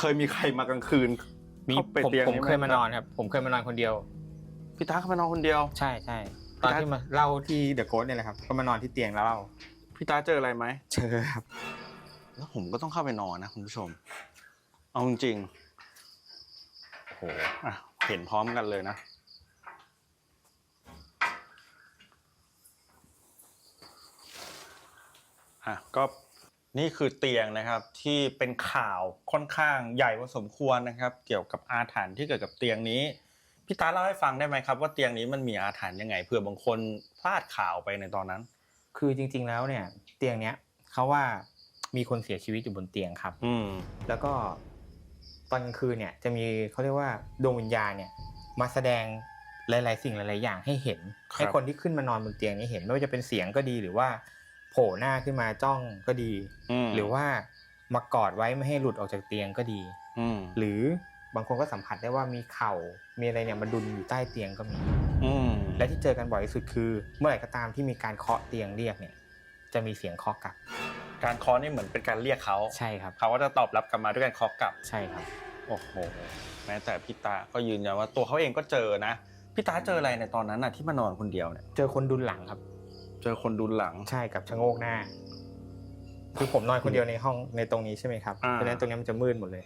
เคยมีใครมากลางคืนมีเข้าไปผมเตียงผมนี้ไหเคยมานอนครับ ผมเคยมานอนคนเดียว พี่ตาเข้ามานอนคนเดียว ใช่ใช่พี่ตอนตาที่มาเล่าที่เดอะโกสเนี่ยแหละครับ ก็มานอนที่เตียงแล้วเล่าพี่ตาเจออะไรไหมเจอครับ แล้วผมก็ต้องเข้าไปนอนนะคุณผู้ชม เอาจริงๆโอ้โหอะเห็นพร้อมกันเลยนะ อะก็ นี่คือเตียงนะครับที่เป็นข่าวค่อนข้างใหญ่พอสมควรนะครับ เกี่ยวกับอาถรรพ์ที่เกิดกับเตียงนี้พี่ตาเล่าให้ฟังได้ไหมครับ ว่าเตียงนี้มันมีอาถรรพ์ยังไงเผื่อบางคนพลาดข่าวไปในตอนนั้น คือจริง ๆแล้วเนี่ย เตียงเนี้ยเขาว่ามีคนเสียชีวิตอยู่บนเตียงครับ อืมแล้วก็ตอนกลางคืนเนี่ยจะมีเขาเรียกว่าดวงวิญญาณเนี่ยมาแสดงหลาย ๆ สิ่งหลาย ๆ อย่างให้เห็นครับให้คนที่ขึ้นมานอนบนเตียงนี้เห็นไม่ว่าจะเป็นเสียงก็ดีหรือว่า โผล่หน้าขึ้นมาจ้องก็ดีอืมหรือว่ามากอดไว้ไม่ให้หลุดออกจากเตียงก็ดีอืมหรือบางคนก็สัมผัสได้ว่ามีเข่ามีอะไรเนี่ยมาดุลอยู่ใต้เตียงก็มีอืมและที่เจอกันบ่อยที่สุดคือ เมื่อไหร่ก็ตามที่มีการเคาะเตียงเรียกเนี่ย จะมีเสียงเคาะกลับ การเคอนี่เหมือนเป็นการเรียกเขาใช่ครับเขาก็จะตอบรับกลับมาด้วยการเคอกลับใช่ครับโอ้โหแม้แต่พี่ตาก็ยืนยันว่าตัวเขาเองก็เจอนะพี่ตาเจออะไรในตอนนั้นน่ะที่มานอนคนเดียวเนี่ยเจอคนดุลหลังครับ เจอคนดูหลัง ใช่กับชะโงกหน้า คือผมนอนคนเดียวในห้องในตรงนี้ใช่ไหมครับอ่าเพราะฉะนั้นตรงนี้มันจะมืดหมดเลย